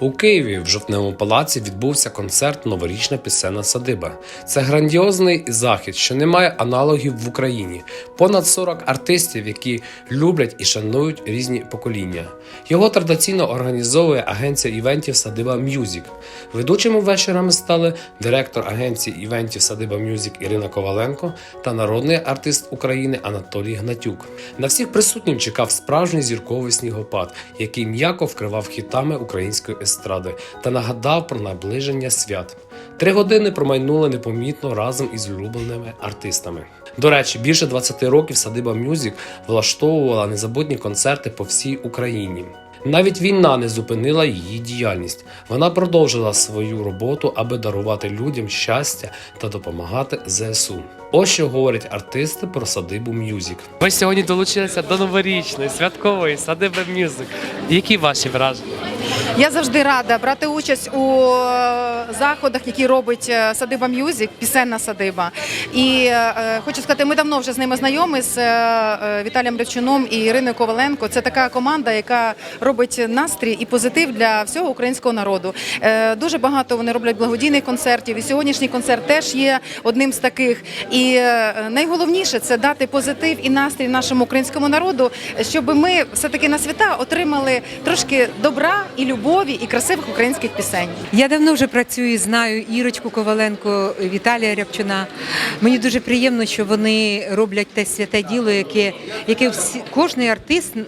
У Києві в жовтневому палаці відбувся концерт Новорічна пісенна садиба. Це грандіозний захід, що не має аналогів в Україні. Понад 40 артистів, які люблять і шанують різні покоління. Його традиційно організовує агенція івентів Садиба Мюзік. Ведучими вечорами стали директор агенції івентів Садиба Мюзік Ірина Коваленко та народний артист України Анатолій Гнатюк. На всіх присутніх чекав справжній зірковий снігопад, який м'яко вкривав хітами української естради та нагадав про наближення свят. Три години промайнули непомітно разом із улюбленими артистами. До речі, більше 20 років Садиба Мюзік влаштовувала незабутні концерти по всій Україні. Навіть війна не зупинила її діяльність. Вона продовжила свою роботу, аби дарувати людям щастя та допомагати ЗСУ. Ось що говорять артисти про садибу Мюзік. Ви сьогодні долучилися до новорічної святкової садиби Мюзик. Які ваші враження? Я завжди рада брати участь у е, заходах, які робить е, садиба М'юзик, пісенна садиба. І е, хочу сказати, ми давно вже з ними знайомі з е, е, Віталієм Ревчуном і Іриною Коваленко. Це така команда, яка робить настрій і позитив для всього українського народу. Е, дуже багато вони роблять благодійних концертів. І сьогоднішній концерт теж є одним з таких. І е, найголовніше це дати позитив і настрій нашому українському народу, щоб ми все таки на свята отримали трошки добра і любові, і красивих українських пісень. Я давно вже працюю, знаю Ірочку Коваленко, Віталія Рябчуна. Мені дуже приємно, що вони роблять те святе діло, яке, яке всі, кожний артист е,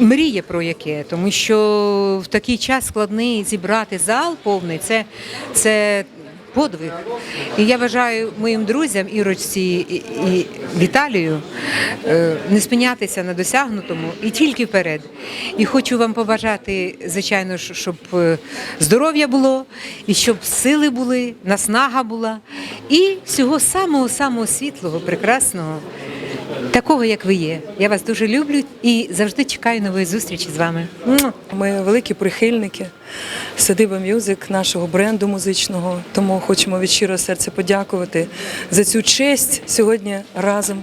мріє про яке, тому що в такий час складний зібрати зал повний це, це подвиг. І я вважаю моїм друзям Ірочці і, Віталію е, не спинятися на досягнутому і тільки вперед. І хочу вам побажати, звичайно, щоб е, здоров'я було, і щоб сили були, наснага була, і всього самого самого світлого, прекрасного. Такого, як ви є. Я вас дуже люблю і завжди чекаю нової зустрічі з вами. Ми великі прихильники Садиба Мюзик, нашого бренду музичного. Тому хочемо від щирого серця подякувати за цю честь сьогодні разом.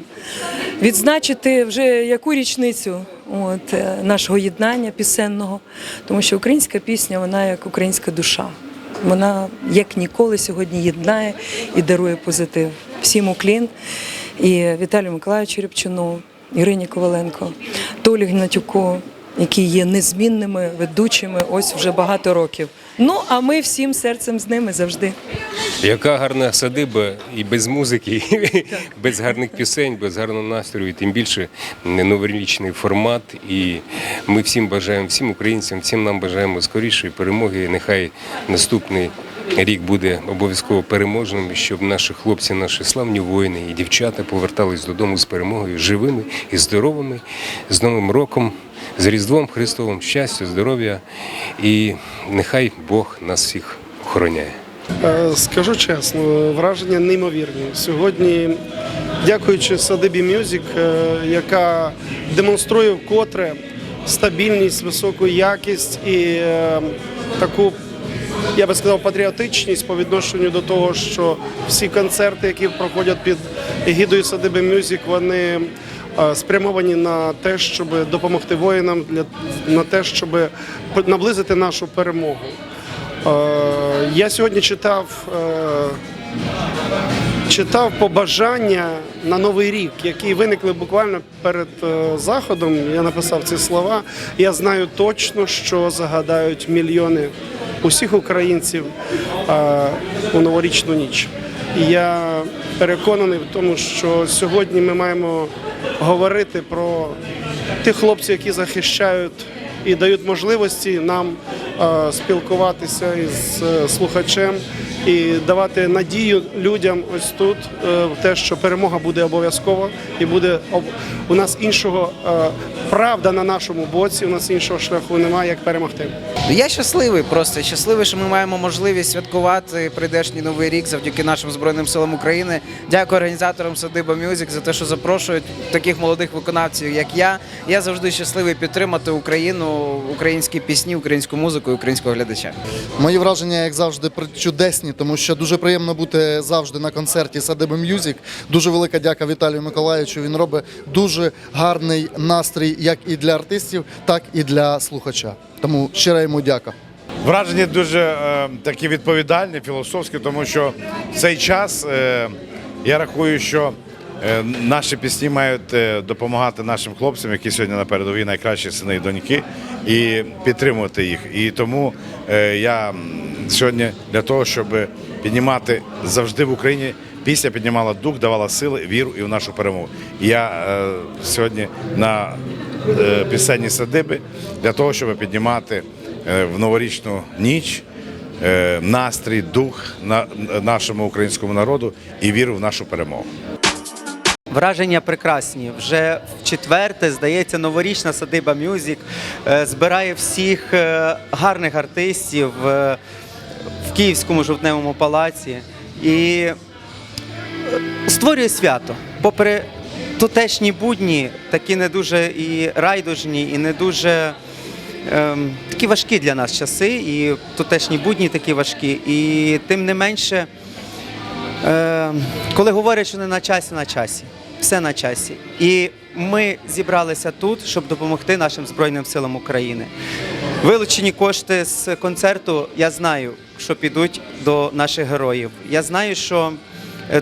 Відзначити вже яку річницю от, е, нашого єднання пісенного, тому що українська пісня, вона як українська душа. Вона як ніколи сьогодні єднає і дарує позитив. Всім уклін і Віталію Миколаївичу Рябчуну, Ірині Коваленко, Толі Гнатюку, які є незмінними ведучими ось вже багато років. Ну а ми всім серцем з ними завжди. Яка гарна садиба і без музики, без гарних пісень, без гарного настрою, і тим більше новорічний формат. І ми всім бажаємо, всім українцям, всім нам бажаємо скорішої перемоги. Нехай наступний рік буде обов'язково переможним, щоб наші хлопці, наші славні воїни і дівчата повертались додому з перемогою живими і здоровими, з Новим роком, з Різдвом Христовим, щастя, здоров'я. І нехай Бог нас всіх охороняє. Е, Скажу чесно, враження неймовірні. Сьогодні, дякуючи Садибі Мюзик, е, яка демонструє вкотре стабільність, високу якість і е, таку, я би сказав, патріотичність по відношенню до того, що всі концерти, які проходять під егідою Садиби Мюзик, вони е, спрямовані на те, щоб допомогти воїнам, на те, щоб наблизити нашу перемогу. Е, Я сьогодні читав, е, читав побажання на Новий рік, які виникли буквально перед е, заходом. Я написав ці слова. Я знаю точно, що загадають мільйони усіх українців е, у новорічну ніч. Я переконаний в тому, що сьогодні ми маємо говорити про тих хлопців, які захищають і дають можливості нам спілкуватися із е, слухачем і давати надію людям ось тут е, в те, що перемога буде обов'язково і буде у нас іншого е, правда на нашому боці. У нас іншого шляху немає, як перемогти. Я щасливий, просто щасливий, що ми маємо можливість святкувати прийдешній новий рік завдяки нашим збройним силам України. Дякую організаторам Садиба Мюзик за те, що запрошують таких молодих виконавців, як я. Я завжди щасливий підтримати Україну, українські пісні, українську музику і українського глядача. Мої враження, як завжди, при- чудесні, тому що дуже приємно бути завжди на концерті Садиби М'юзік. Дуже велика дяка Віталію Миколаївичу. Він робить дуже гарний настрій як і для артистів, так і для слухача. Тому щира йому дяка. Враження дуже е, такі відповідальні, філософські, тому що в цей час е, я рахую, що наші пісні мають е, допомагати нашим хлопцям, які сьогодні на передовій найкращі сини і доньки, і підтримувати їх. І тому е, я сьогодні для того, щоб піднімати завжди в Україні. Пісня піднімала дух, давала сили, віру і в нашу перемогу. Я е, сьогодні на е, пісенній садиби для того, щоб піднімати е, в новорічну ніч е, настрій, дух на нашому українському народу і віру в нашу перемогу. Враження прекрасні. Вже в четверте, здається, новорічна садиба Мюзік е, збирає всіх е, гарних артистів е, в Київському жовтневому палаці і створює свято. Попри тутешні будні, такі не дуже і райдужні, і не дуже ем, такі важкі для нас часи, і тутешні будні такі важкі. І тим не менше. Е, коли говорять, що не на часі, на часі. Все на часі. І ми зібралися тут, щоб допомогти нашим Збройним силам України. Вилучені кошти з концерту, я знаю, що підуть до наших героїв. Я знаю, що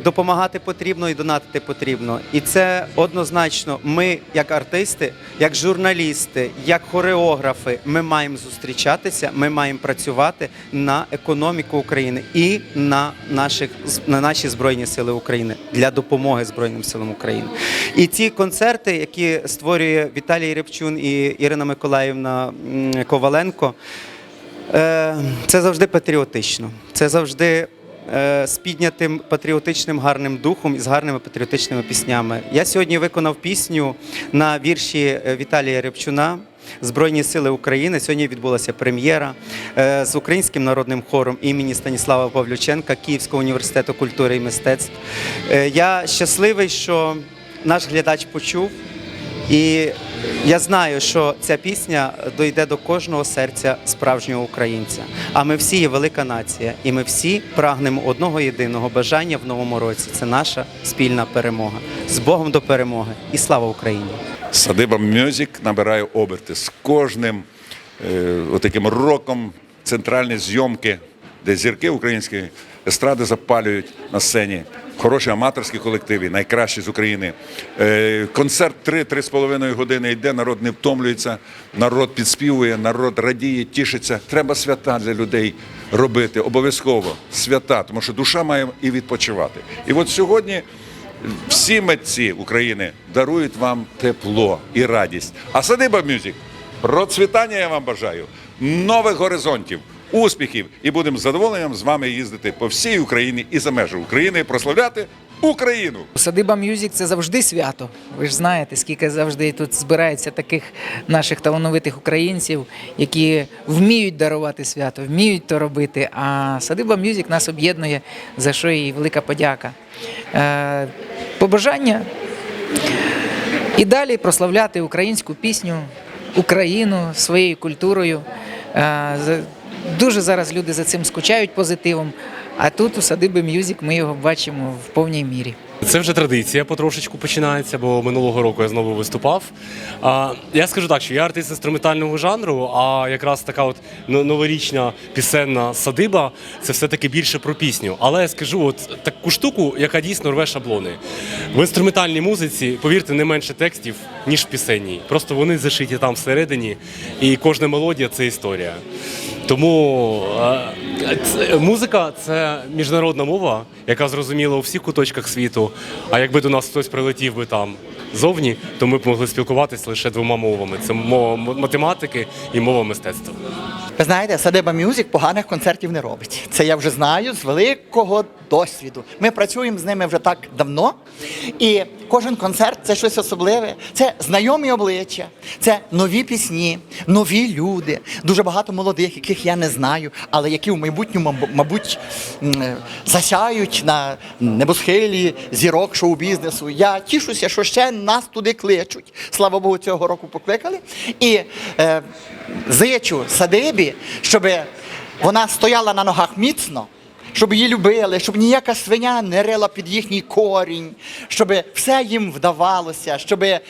допомагати потрібно і донатити потрібно. І це однозначно. Ми, як артисти, як журналісти, як хореографи, ми маємо зустрічатися, ми маємо працювати на економіку України і на наших на наші збройні сили України для допомоги Збройним силам України. І ці концерти, які створює Віталій Репчун і Ірина Миколаївна Коваленко. Е, Це завжди патріотично. Це завжди е, з піднятим патріотичним гарним духом і з гарними патріотичними піснями. Я сьогодні виконав пісню на вірші е, Віталія Репчуна. Збройні сили України сьогодні відбулася прем'єра е, з українським народним хором імені Станіслава Павлюченка Київського університету культури і мистецтв. Е, Я щасливий, що наш глядач почув. І я знаю, що ця пісня дойде до кожного серця справжнього українця. А ми всі є велика нація, і ми всі прагнемо одного єдиного бажання в новому році. Це наша спільна перемога. З Богом до перемоги і слава Україні! Садиба Мюзик набирає оберти з кожним е, отаким роком центральні зйомки, де зірки українські естради запалюють на сцені. Хороші аматорські колективи, найкращі з України. Е, концерт 3-3,5 години йде, народ не втомлюється, народ підспівує, народ радіє, тішиться. Треба свята для людей робити, обов'язково свята, тому що душа має і відпочивати. І от сьогодні всі митці України дарують вам тепло і радість. А садиба Мюзик, процвітання я вам бажаю, нових горизонтів, успіхів, і будемо з задоволенням з вами їздити по всій Україні і за межі України, прославляти Україну. Садиба Мюзик це завжди свято. Ви ж знаєте, скільки завжди тут збирається таких наших талановитих українців, які вміють дарувати свято, вміють то робити. А Садиба Мюзик нас об'єднує, за що їй велика подяка. Е, побажання і далі прославляти українську пісню, Україну своєю культурою. Дуже зараз люди за цим скучають позитивом. А тут у садиби Мюзик ми його бачимо в повній мірі. Це вже традиція потрошечку починається, бо минулого року я знову виступав. А, я скажу так, що я артист інструментального жанру, а якраз така от новорічна пісенна садиба це все-таки більше про пісню. Але я скажу от таку штуку, яка дійсно рве шаблони. В інструментальній музиці, повірте, не менше текстів, ніж в пісенній. Просто вони зашиті там всередині, і кожна мелодія це історія. Тому музика це міжнародна мова, яка зрозуміла у всіх куточках світу. А якби до нас хтось прилетів би там зовні, то ми б могли спілкуватися лише двома мовами: це мова математики і мова мистецтва. Ви знаєте, Садиба Мюзик поганих концертів не робить. Це я вже знаю з великого досвіду. Ми працюємо з ними вже так давно. І кожен концерт це щось особливе. Це знайомі обличчя, це нові пісні, нові люди, дуже багато молодих, яких я не знаю, але які в майбутньому, мабуть, е, засяють на небосхилі зірок шоу-бізнесу. Я тішуся, що ще нас туди кличуть. Слава Богу, цього року покликали. І е, зичу садибі, щоб вона стояла на ногах міцно щоб її любили, щоб ніяка свиня не рила під їхній корінь, щоб все їм вдавалося, щоб е,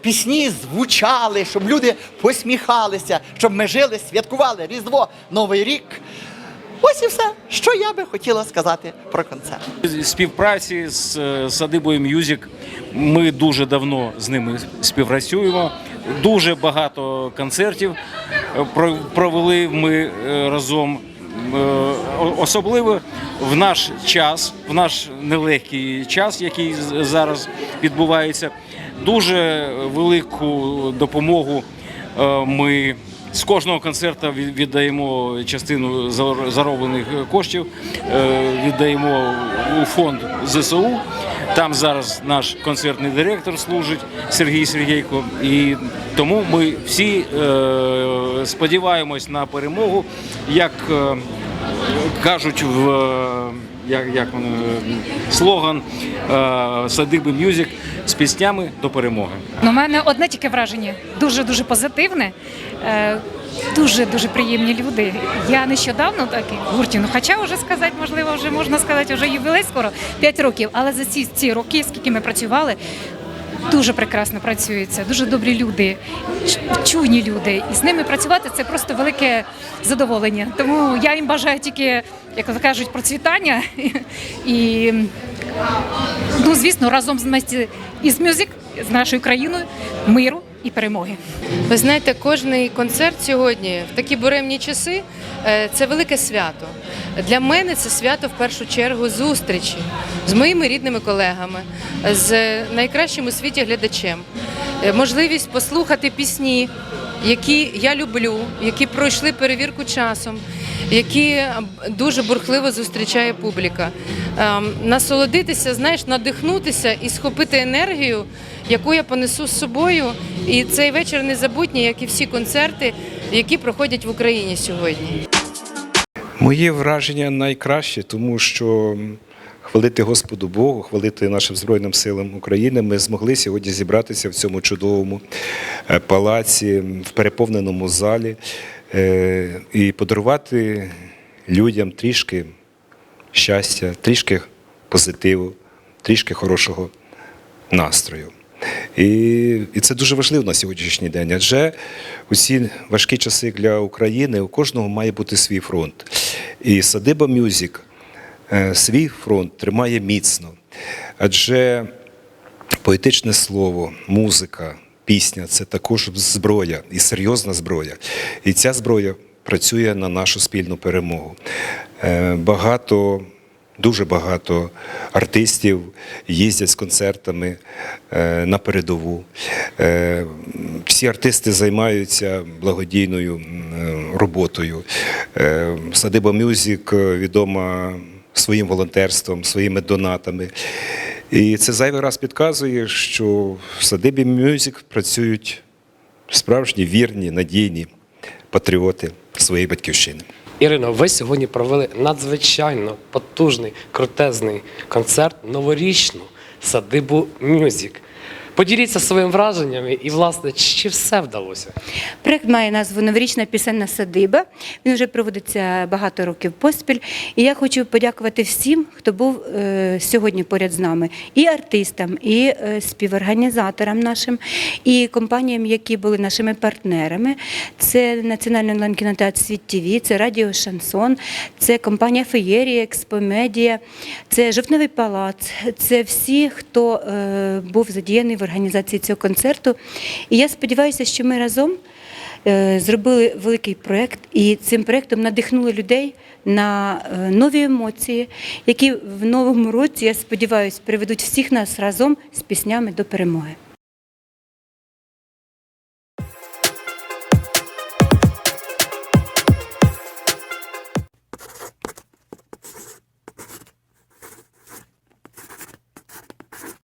пісні звучали, щоб люди посміхалися, щоб ми жили, святкували Різдво, Новий рік. Ось і все, що я би хотіла сказати про концерт. співпраці з е, садибою М'юзік. Ми дуже давно з ними співпрацюємо. Дуже багато концертів е, провели ми разом. Е, Особливо в наш час, в наш нелегкий час, який зараз відбувається, дуже велику допомогу е, ми з кожного концерту віддаємо частину зар- зароблених коштів, е, віддаємо у фонд ЗСУ. Там зараз наш концертний директор служить Сергій Сергійко. І тому ми всі е, сподіваємось на перемогу, як е, кажуть в е, як, як воно, е, слоган е, Садиби М'юзик з піснями до перемоги. У мене одне тільки враження дуже дуже позитивне. Е, Дуже дуже приємні люди. Я нещодавно так гурті, ну хоча вже сказати, можливо, вже можна сказати, вже ювілей скоро 5 років. Але за ці, ці роки, скільки ми працювали, дуже прекрасно працюється, дуже добрі люди, чуйні люди. І з ними працювати це просто велике задоволення. Тому я їм бажаю тільки, як кажуть, процвітання і ну, звісно, разом з Месті- із Мюзик, з нашою країною, миру і перемоги. Ви знаєте, кожний концерт сьогодні в такі буремні часи е, це велике свято. Для мене це свято в першу чергу зустрічі з моїми рідними колегами, з найкращим у світі глядачем. Е, Можливість послухати пісні, які я люблю, які пройшли перевірку часом, які дуже бурхливо зустрічає публіка. Ем, Насолодитися, знаєш, надихнутися і схопити енергію, яку я понесу з собою. І цей вечір незабутній, як і всі концерти, які проходять в Україні сьогодні. Моє враження найкраще, тому що хвалити Господу Богу, хвалити нашим Збройним силам України. Ми змогли сьогодні зібратися в цьому чудовому е, палаці, в переповненому залі е, і подарувати людям трішки щастя, трішки позитиву, трішки хорошого настрою. І, і це дуже важливо на сьогоднішній день. Адже у ці важкі часи для України у кожного має бути свій фронт. І садиба Мюзик е, свій фронт тримає міцно. Адже поетичне слово, музика, пісня це також зброя і серйозна зброя. І ця зброя працює на нашу спільну перемогу. Е, Багато Дуже багато артистів їздять з концертами е, на передову. Е, Всі артисти займаються благодійною е, роботою. Садиба Мюзик відома своїм волонтерством, своїми донатами. І це зайвий раз підказує, що в садибі Мюзик працюють справжні вірні, надійні патріоти своєї батьківщини. Ірино, ви сьогодні провели надзвичайно потужний, крутезний концерт новорічну садибу Мюзік. Поділіться своїми враженнями і, власне, чи все вдалося? Проект має назву Новорічна пісенна садиба. Він вже проводиться багато років поспіль. І я хочу подякувати всім, хто був е, сьогодні поряд з нами, і артистам, і е, співорганізаторам нашим, і компаніям, які були нашими партнерами. Це Національний онлайн кінотеатр Світ ТВ, це Радіо Шансон, це компанія Феєрія, Експомедія, це Жовтневий палац, це всі, хто е, був задіяний в організації цього концерту. І я сподіваюся, що ми разом е, зробили великий проєкт і цим проєктом надихнули людей на е, нові емоції, які в новому році, я сподіваюся, приведуть всіх нас разом з піснями до перемоги.